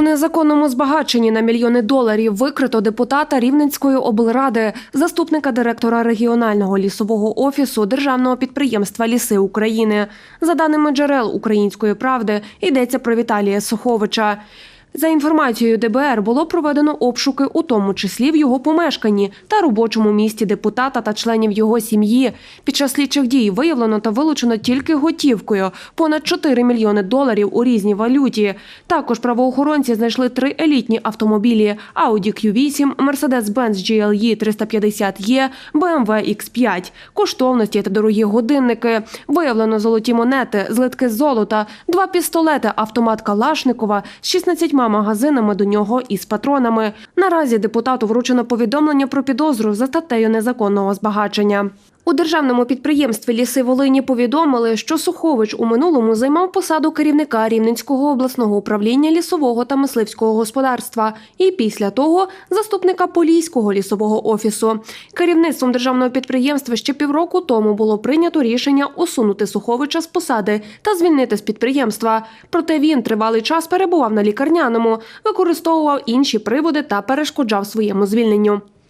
У незаконному збагаченні на мільйони доларів викрито депутата Рівненської облради, заступника директора регіонального лісового офісу державного підприємства Ліси України. За даними джерел української правди, йдеться про Віталія Суховича. За інформацією ДБР було проведено обшуки, у тому числі в його помешканні та робочому місті депутата та членів його сім'ї. Під час слідчих дій виявлено та вилучено тільки готівкою понад 4 мільйони доларів у різній валюті. Також правоохоронці знайшли три елітні автомобілі: Audi Q8, Mercedes-Benz GLE 350E, BMW X5, коштовності та дорогі годинники. Виявлено золоті монети, злитки золота, два пістолети, автомат Калашникова з 16 магазинами до нього із патронами. Наразі депутату вручено повідомлення про підозру за статтею незаконного збагачення. У державному підприємстві Ліси Волині повідомили, що Сухович у минулому займав посаду керівника Рівненського обласного управління лісового та мисливського господарства і після того заступника Поліського лісового офісу. Керівництвом державного підприємства ще півроку тому було прийнято рішення усунути Суховича з посади та звільнити з підприємства. Проте він тривалий час перебував на лікарняному, використовував інші приводи та перешкоджав своєму звільненню.